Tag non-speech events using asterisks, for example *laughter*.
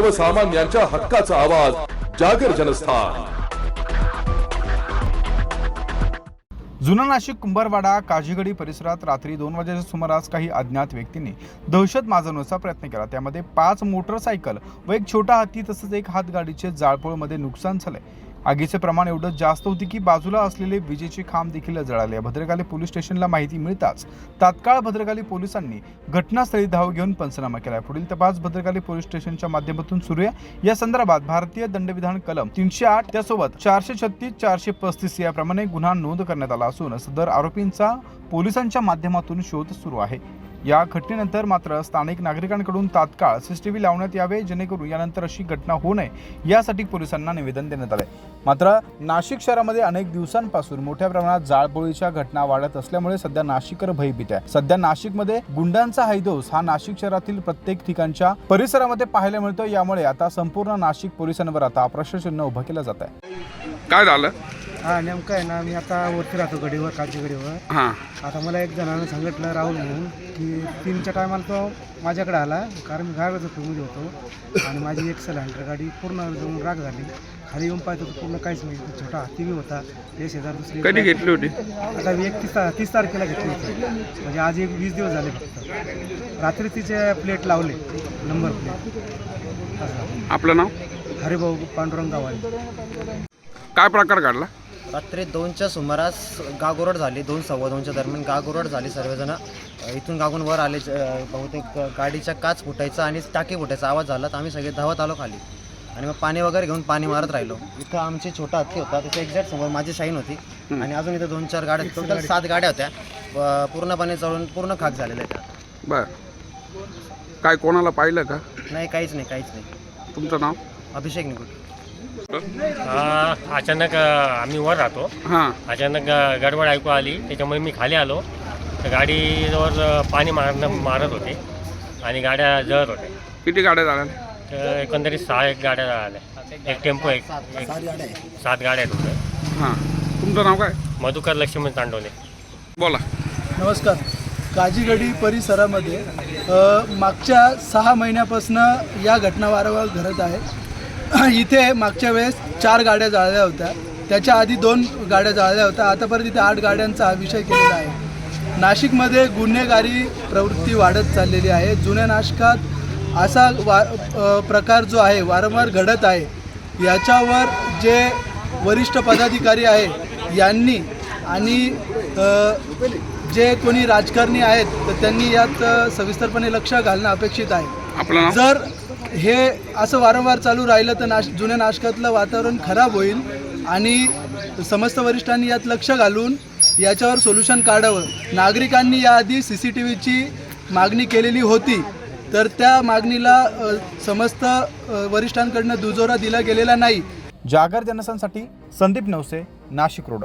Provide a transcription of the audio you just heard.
सर्वसामान्यांच्या हक्काचा आवाज जागर जनस्थान. जुना नाशिक कुंभारवाडा काजीगडी परिसरात रात्री दोन वाजेच्या सुमारास काही अज्ञात व्यक्तींनी दहशत माजवण्याचा प्रयत्न केला. त्यामध्ये पाच मोटरसायकल व एक छोटा हत्ती तसंच एक हातगाडीचे जाळपोळमध्ये नुकसान झालंय. आगीचे प्रमाण एवढं जास्त होते की बाजूला असलेले विजेचे खांब देखील जळाले. भद्रकाली पोलीस स्टेशनला माहिती मिळताच तात्काळ भद्रकाली पोलिसांनी घटनास्थळी धाव घेऊन पंचनामा केला. पुढील तपास भद्रकाली पोलीस स्टेशनच्या माध्यमातून सुरू आहे. या संदर्भात भारतीय दंडविधान कलम तीनशे आठ त्यासोबत चारशे छत्तीस चारशे पस्तीस याप्रमाणे गुन्हा नोंद करण्यात आला असून सदर आरोपींचा पोलिसांच्या माध्यमातून शोध सुरू आहे. या घटनेनंतर मात्र स्थानिक नागरिकांकडून तात्काळ सीसीटीव्ही लावण्यात यावे जेणेकरून यानंतर अशी घटना होऊ नये यासाठी पोलिसांना निवेदन देण्यात आले. मात्र नाशिक शहरामध्ये अनेक दिवसांपासून मोठ्या प्रमाणात जाळपोळीच्या घटना वाढत असल्यामुळे सध्या नाशिककर भयभीत आहे. सध्या नाशिकमध्ये गुंडांचा हैदोस हा नाशिक शहरातील प्रत्येक ठिकाणच्या परिसरामध्ये पाहायला मिळतो यामुळे आता संपूर्ण नाशिक पोलिसांवर आता प्रश्नचिन्ह उभं केलं जात आहे. काय झालं? हा नेमकं आहे ना मी आता वरती राहतो गडीवर कालच्या गडीवर. हां. आता मला एक जणानं सांगितलं राहुल म्हणून की तीनच्या टायमाला तो माझ्याकडे आला कारण मी गावाचा झोपेमध्ये होतो आणि माझी एक सिलेंडर गाडी पूर्ण जाऊन राग झाली. खाली येऊन पाहतो तर पूर्ण काहीच नाही छोटा हत्ती बी होता ते शेजार दुसरी कधी घेतली होती? आता मी एक तीस ता तीस तारखेला घेतली होती. म्हणजे आज एक वीस दिवस झाले फक्त. रात्री तिचे प्लेट लावले नंबर प्लेट असं. आपलं नाव? हरिभाऊ पांडुरंग गावाले काय प्रकार घडला? रात्री दोनच्या सुमारास गागोरड झाली दोन सव्वा दोनच्या दरम्यान गागोरड झाली सर्वजण. इथून गागून वर आले बहुतेक गाडीच्या काच फुटायचा आणि टाकी फुटायचा आवाज झाला तर आम्ही सगळे धावत आलो खाली. आणि मग पाणी वगैरे घेऊन पाणी मारत राहिलो. इथं आमची छोटा हत्ती होता त्याच्या एक्झॅक्ट समोर माझी शाईन होती. आणि अजून इथं दोन चार गाड्या टोटल सात गाड्या होत्या. पूर्णपणे चढून पूर्ण खाक झालेल्या त्या बर. काय कोणाला पाहिलं का? नाही काहीच नाही काहीच नाही. तुमचं नाव? अभिषेक निकुट. अचानक आम्ही वर राहतो. हां. अचानक गडबड ऐकू आली. त्याच्यामुळे मी खाली आलो. तर गाडीवर पाणी मारणं मारत होते. आणि गाड्या जळत होत्या. किती गाड्या झाल्या? तर एकंदरीत सहा एक गाड्या आल्या एक टेम्पो एक एक- सात गाड्या आहेत होत्या. हां. तुमचं नाव काय? मधुकर लक्ष्मण तांडवले बोला. नमस्कार. काजीगडी परिसरामध्ये अ, मागच्या सहा महिन्यापासून या घटना वारंवार घडत आहे. *coughs* इथे मागच्या वेळेस चार गाड्या जाळल्या होत्या. त्याच्या आधी दोन गाड्या जाळल्या होत्या. आतापर्यंत इथे आठ गाड्यांचा विषय केलेला आहे. नाशिकमध्ये गुन्हेगारी प्रवृत्ती वाढत चाललेली आहे. जुन्या नाशकात असा वा प्रकार जो आहे वारंवार घडत आहे याच्यावर जे वरिष्ठ पदाधिकारी आहे यांनी आणि जे कोणी राजकारणी आहेत तर त्यांनी यात सविस्तरपणे लक्ष घालणं अपेक्षित आहे. जर हे असं वारंवार चालू राहिलं तर नाश जुन्या नाशकातलं वातावरण खराब होईल आणि समस्त वरिष्ठांनी यात लक्ष घालून याच्यावर सोल्युशन काढावं. नागरिकांनी याआधी सी सी टी व्हीची मागणी केलेली होती. तर त्या मागणीला समस्त वरिष्ठांकडनं दुजोरा दिला गेलेला नाही. जागर जनसांसाठी संदीप नवसे नाशिक रोड.